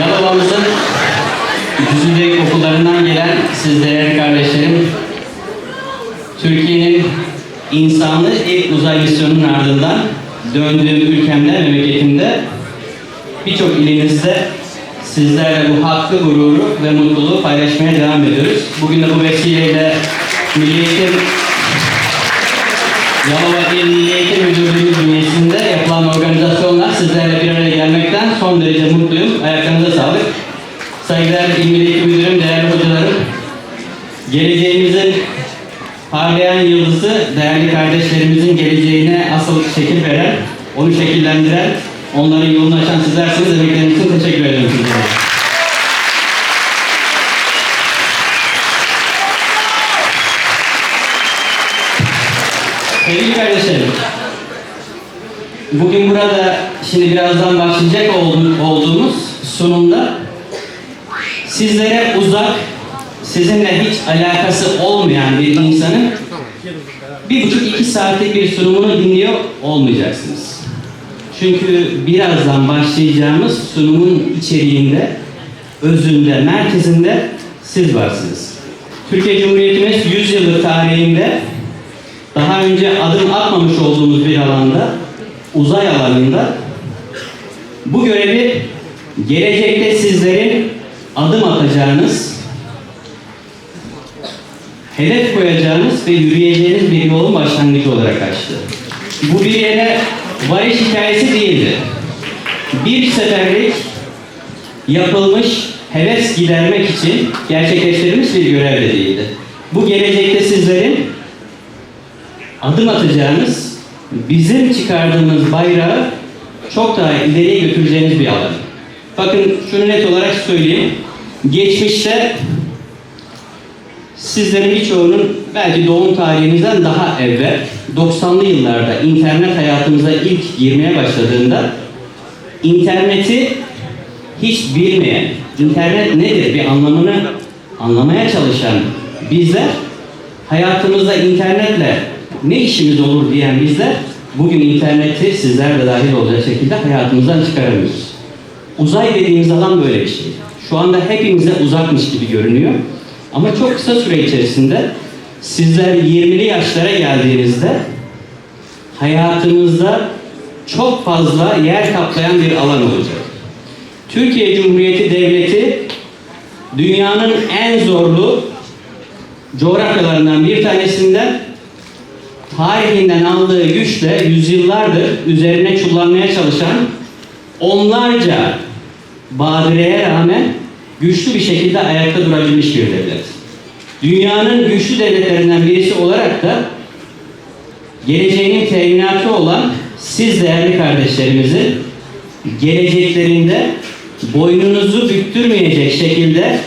Yalova'mızın Düzüldek okullarından gelen siz değerli kardeşlerim, Türkiye'nin insanlı ilk uzay misyonunun ardından döndüğüm ülkemde, memleketimde birçok ilimizde sizlerle bu hakkı, gururu ve mutluluğu paylaşmaya devam ediyoruz. Bugün de bu vesileyle Milli Eğitim Yalova İl Milli Eğitim Müdürlüğü bünyesinde yapılan organizasyonlar sizlerle bir araya gelmekten son derece mutluyum. Ayaklarınıza sağlık. Saygıdeğer İl Milli Eğitim Müdürüm, değerli hocalarım, geleceğimizin parlayan yıldızı değerli kardeşlerimizin geleceğine asıl şekil veren, onu şekillendiren, onların yolunu açan sizlersiniz. Emekleriniz için teşekkür ederim sizlere. Sevgili kardeşlerim, bugün burada şimdi birazdan başlayacak olduğum- olduğumuz sunumda sizlere uzak, sizinle hiç alakası olmayan bir insanın bir buçuk iki saatlik bir sunumunu dinliyor olmayacaksınız. Çünkü birazdan başlayacağımız sunumun içeriğinde, özünde, merkezinde siz varsınız. Türkiye Cumhuriyeti'miz 100 yıllık tarihinde daha önce adım atmamış olduğumuz bir alanda, uzay alanında bu görevi gelecekte sizlerin adım atacağınız, hedef koyacağınız ve yürüyeceğiniz bir yolun başlangıcı olarak açtı. Bu bir yere varış hikayesi değildi. Bir seferlik yapılmış heves gidermek için gerçekleştirilmiş bir görev de değildi. Bu gelecekte sizlerin adım atacağınız, bizim çıkardığımız bayrağı çok daha ileriye götüreceğiniz bir alan. Bakın şunu net olarak söyleyeyim. Geçmişte sizlerin birçoğunun belki doğum tarihinizden daha evvel 90'lı yıllarda internet hayatımıza ilk girmeye başladığında interneti hiç bilmeyen, internet nedir bir anlamını anlamaya çalışan bizler hayatımızda internetle ne işimiz olur diyen bizler bugün interneti sizler de dahil olacak şekilde hayatımızdan çıkaramıyoruz. Uzay dediğimiz alan böyle bir şey. Şu anda hepimize uzakmış gibi görünüyor. Ama çok kısa süre içerisinde sizler 20'li yaşlara geldiğinizde hayatınızda çok fazla yer kaplayan bir alan olacak. Türkiye Cumhuriyeti Devleti dünyanın en zorlu coğrafyalarından bir tanesinden tarihinden aldığı güçle yüzyıllardır üzerine çullanmaya çalışan onlarca badireye rağmen güçlü bir şekilde ayakta durabilmiş bir devlet. Dünyanın güçlü devletlerinden birisi olarak da geleceğinin teminatı olan siz değerli kardeşlerimizi geleceklerinde boynunuzu büktürmeyecek şekilde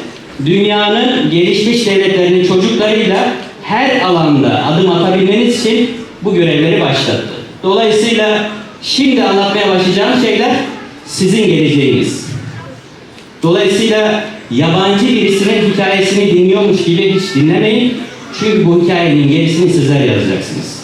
dünyanın gelişmiş devletlerinin çocuklarıyla her alanda adım atabilmeniz için bu görevleri başlattı. Dolayısıyla şimdi anlatmaya başlayacağım şeyler sizin geleceğiniz. Dolayısıyla yabancı birisinin hikayesini dinliyormuş gibi hiç dinlemeyin. Çünkü bu hikayenin gerisini sizler yazacaksınız.